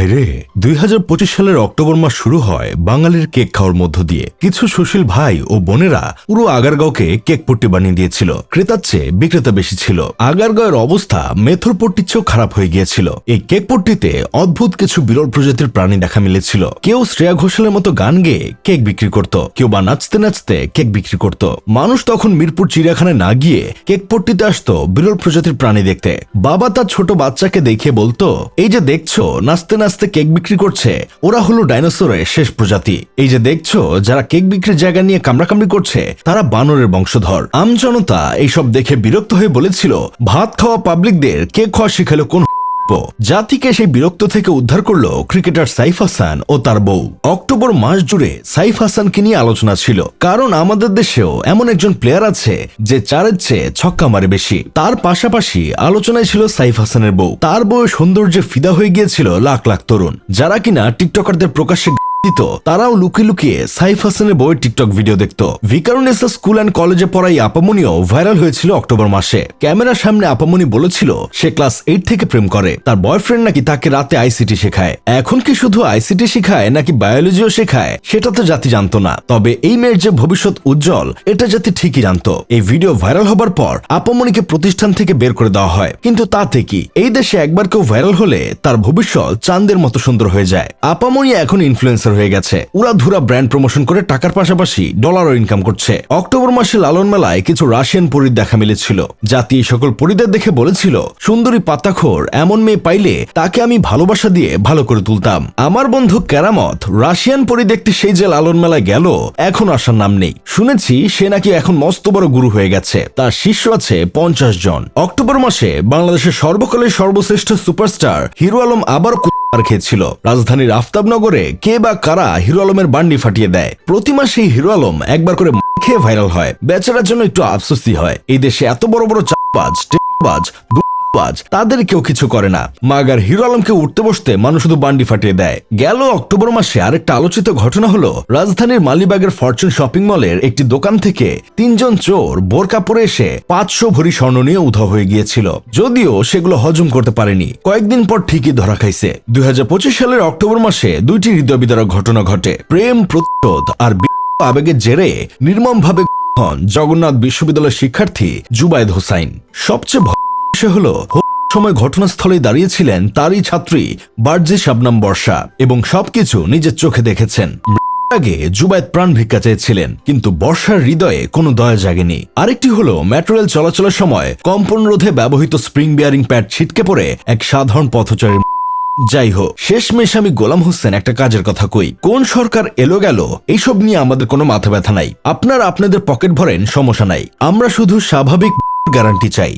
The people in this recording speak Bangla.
Hayri, দুই হাজার পঁচিশ সালের অক্টোবর মাস শুরু হয় বাঙালির কেক খাওয়ার মধ্য দিয়ে। কিছু সুশীল ভাই ও বোনেরা পুরো আগারগাঁওকে কেক পট্টি বানিয়ে দিয়েছিল। ক্রেতার চেয়ে বিক্রেতা বেশি ছিল। আগারগাঁওয়ের অবস্থা মেথর পট্টির চেয়েও খারাপ হয়ে গিয়েছিল। এই কেক পট্টিতে অদ্ভুত কিছু বিরল প্রজাতির প্রাণী দেখা মিলেছিল। কেউ শ্রেয়া ঘোষালের মতো গান গেয়ে কেক বিক্রি করত, কেউ বা নাচতে নাচতে কেক বিক্রি করত। মানুষ তখন মিরপুর চিড়িয়াখানায় না গিয়ে কেক পট্টিতে আসতো বিরল প্রজাতির প্রাণী দেখতে। বাবা তার ছোট বাচ্চাকে দেখিয়ে বলতো, এই যে দেখছ, নাচতে নাচতে কেক বিক্রি করছে। ওরা হলো ডাইনোসরের শেষ প্রজাতি। এই যে দেখছ, যারা কেক বিক্রির জায়গা নিয়ে কামড়াকামড়ি করছে, তারা বানরের বংশধর। আম জনতা এইসব দেখে বিরক্ত হয়ে বলেছিল, ভাত খাওয়া পাবলিকদের কেক খাওয়া শিখালো কোন জাতিকে সেই বিরক্ত থেকে উদ্ধার করল ক্রিকেটার সাইফ হাসান ও তার বউ। অক্টোবর মাস জুড়ে সাইফ হাসানকে নিয়ে আলোচনা ছিল। কারণ আমাদের দেশেও এমন একজন প্লেয়ার আছে যে চারের চেয়ে ছক্কা মারে বেশি। তার পাশাপাশি আলোচনায় ছিল সাইফ হাসানের বউ। তার বউ সৌন্দর্যে ফিদা হয়ে গিয়েছিল লাখ লাখ তরুণ। যারা কিনা টিকটকারদের প্রকাশ্যে তারাও লুকিয়ে লুকিয়ে সাইফ হাসানের বইয়ের টিকটক ভিডিও দেখত। ভিকারুনেসা স্কুল অ্যান্ড কলেজে পড়াই আপামনিও ভাইরাল হয়েছিল অক্টোবর মাসে। ক্যামেরার সামনে আপামনি বলেছিল, সে ক্লাস এইট থেকে প্রেম করে। তার বয়ফ্রেন্ড নাকি তাকে রাতে আইসিটি শেখায়। এখন কি শুধু আইসিটি শেখায় নাকি বায়োলজিও শেখায়, সেটা তো জাতি জানতো না। তবে এই মেয়ের যে ভবিষ্যৎ উজ্জ্বল, এটা জাতি ঠিকই জানতো। এই ভিডিও ভাইরাল হবার পর আপামনিকে প্রতিষ্ঠান থেকে বের করে দেওয়া হয়। কিন্তু তাতে কি? এই দেশে একবার কেউ ভাইরাল হলে তার ভবিষ্যৎ চাঁদের মতো সুন্দর হয়ে যায়। আপামনি এখন ইনফ্লুয়েন্সার হয়ে গেছে। উড়াধুরা ব্র্যান্ড প্রমোশন করে টাকার পাশাপাশি ডলারও ইনকাম করছে। অক্টোবর মাসে লালন মেলায় কিছু রাশিয়ান পরীর দেখা মিলেছিল। জাতি সকল পরীদের দেখে বলেছিল, সুন্দরী পাতাখোর এমন মেয়ে পাইলে তাকে আমি ভালোবাসা দিয়ে ভালো করে তুলতাম। আমার বন্ধু কেরামত রাশিয়ান পরী দেখতে সেই যে লালন মেলায় গেল, এখন আসার নাম নেই। শুনেছি সে নাকি এখন মস্ত বড় গুরু হয়ে গেছে। তার শিষ্য আছে পঞ্চাশ জন। অক্টোবর মাসে বাংলাদেশের সর্বকালের সর্বশ্রেষ্ঠ সুপারস্টার হিরো আলম আবার আর খেয়েছিল। রাজধানীর আফতাবনগরে কে বা কারা হিরো আলমের বান্ডি ফাটিয়ে দেয়? প্রতি মাসে হিরো আলম একবার করে খেয়ে ভাইরাল হয়। বেচারার জন্য একটু আফসোসি হয়। এই দেশে এত বড় বড় চাপাজ টেকবাজ বাজ, তাদের কেউ কিছু করে না। মাগার হিরো আলমকে উঠতে বসতে মানুষ শুধু বান্ডি ফাটিয়ে দেয়। গেল অক্টোবর মাসে আরেকটা আলোচিত ঘটনা হলো, রাজধানীর মালিবাগের ফরচুন শপিং মলের একটি দোকান থেকে তিনজন চোর বোরকা পরে এসে পাঁচশো ভরি স্বর্ণ নিয়ে উধাও হয়ে গিয়েছিল। যদিও সেগুলো হজম করতে পারেনি। কয়েকদিন পর ঠিকই ধরা খাইছে। দুই হাজার পঁচিশ সালের অক্টোবর মাসে দুইটি হৃদয় বিদারক ঘটনা ঘটে। প্রেম প্রতিরোধ আর আবেগের জেরে নির্মমভাবে হন জগন্নাথ বিশ্ববিদ্যালয়ের শিক্ষার্থী জুবায়েদ হোসাইন। সবচেয়ে বিষয় হলো সময় ঘটনাস্থলে দাঁড়িয়েছিলেন তারই ছাত্রী বার্জে শাবনাম বর্ষা এবং সবকিছু নিজের চোখে দেখেছেন। আগে জুবায়েত প্রাণ ভিক্ষা চেয়েছিলেন, কিন্তু বর্ষার হৃদয়ে কোনো দয়া জাগেনি। আরেকটি হলো মেট্রো রেল চলাচলের সময় কম্পন রোধে ব্যবহৃত স্প্রিং বিয়ারিং প্যাড ছিটকে পড়ে এক সাধারণ পথচারীর যাই হোক, শেষমেশ আমি গোলাম হোসেন একটা কাজের কথা কই। কোন সরকার এলো গেল, এইসব নিয়ে আমাদের কোনো মাথা ব্যথা নাই। আপনার আপনাদের পকেট ভরেন, সমস্যা নাই। আমরা শুধু স্বাভাবিক গ্যারান্টি চাই।